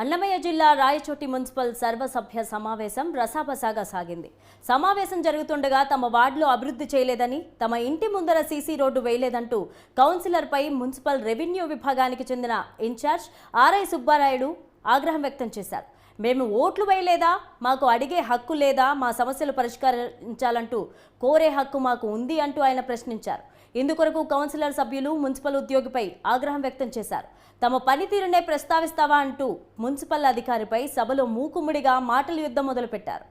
అన్నమయ్య జిల్లా రాయచోటి మున్సిపల్ సర్వసభ్య సమావేశం రసాబసాగా సాగింది. సమావేశం జరుగుతుండగా తమ వార్డులో అభివృద్ధి చేయలేదని తమ ఇంటి ముందర సీసీ రోడ్డు వేయలేదంటూ కౌన్సిలర్పై మున్సిపల్ రెవెన్యూ విభాగానికి చెందిన ఇన్ఛార్జ్ ఆర్ఐ సుబ్బారాయుడు ఆగ్రహం వ్యక్తం చేశారు. మేము ఓట్లు వేయలేదా? మాకు అడిగే హక్కు లేదా? మా సమస్యలు పరిష్కరించాలంటూ కోరే హక్కు మాకు ఉంది అంటూ ఆయన ప్రశ్నించారు. ఇందుకొరకు కౌన్సిలర్ సభ్యులు మున్సిపల్ ఉద్యోగిపై ఆగ్రహం వ్యక్తం చేశారు. తమ పనితీరునే ప్రస్తావిస్తావా అంటూ మున్సిపల్ అధికారిపై సభలో మూకుమ్ముడిగా మాటల యుద్ధం మొదలుపెట్టారు.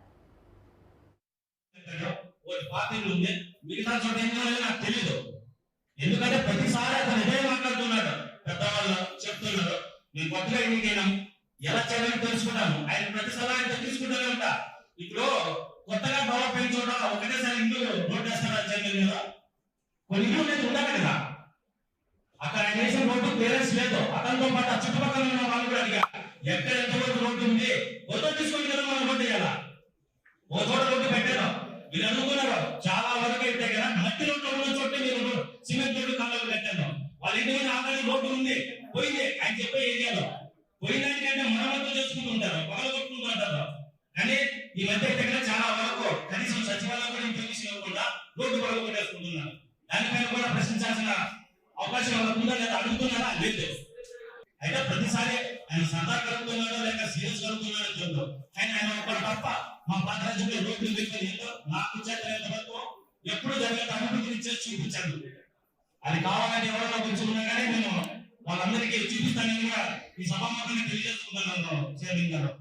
మిగతా చోట నాకు ఎందుకంటే ప్రతిసారి అతను ఇదే మాట్లాడుతున్నాడు. పెద్దవాళ్ళు చెప్తున్నారు. నేను కొత్తగా ఎన్నికైనా ఎలా చేయాలని తెలుసుకుంటాను? ఆయన ప్రతి సలహా ఉంటా ఇప్పుడు కొత్తగా భవన అయిన ఒకటేసారి ఇల్లు రోడ్డు వేస్తారా చేయలేదు కదా కొన్ని ఇల్లు లేదు ఉండాలి కదా? అక్కడ ఆయన చేసిన రోడ్డు క్లియరెన్స్ లేదు. అతనితో పాటు ఆ చుట్టుపక్కల ఉన్న వాళ్ళు కూడా అడిగా ఎక్కడ ఎంతవరకు రోడ్డు ఉంది? కొత్త తీసుకొని కదా మనం రోడ్డు చేయాలా ఓ చోట రోడ్డు పెట్టారు మీరు అనుకున్నారు చాలా వరకు అయితే కదా మట్టి రోడ్డు ఉన్న చోట మీరు సిమెంట్ రోడ్డు కాలువలు పెట్టాను వాళ్ళ ఇంటి మీద ఆల్రెడీ రోడ్డు ఉంది. పోయింది. ఆయన చెప్పే ఏరియాలో పోయినానికంటే మరమ్మతులు చేసుకుంటుంటారు. పగల కొట్టుకుంటుంటారు కానీ ఈ మధ్య అయితే చాలా వరకు కనీసం సచివాలయం కూడా ఇంప్లికేషన్ ఇవ్వకుండా రోడ్డు పగలు కొట్టేసుకుంటున్నారు. దానిపైన కూడా ప్రశ్నించాల్సిన అవకాశం వాళ్ళకు ఉందా లేదా అడుగుతున్నారా? లేదు అయితే ప్రతిసారి ఆయన సరదా కలుగుతున్నాడో లేక సీరియస్ కలుగుతున్నాడో చూద్దాం. కానీ ఆయన ఒకటి తప్ప మా పాత రోడ్లు పెట్టుకొని ఏంటో నాకు చేత వరకు ఎప్పుడు జరగదు అభివృద్ధిని చేసి చూపించాను అది కావాలని ఎవరైనా కొంచెం కానీ నేను వాళ్ళందరికీ చూపిస్తానని కూడా ఈ సభాముఖంగా తెలియజేసుకుంటాను సేవింగ్ గారు.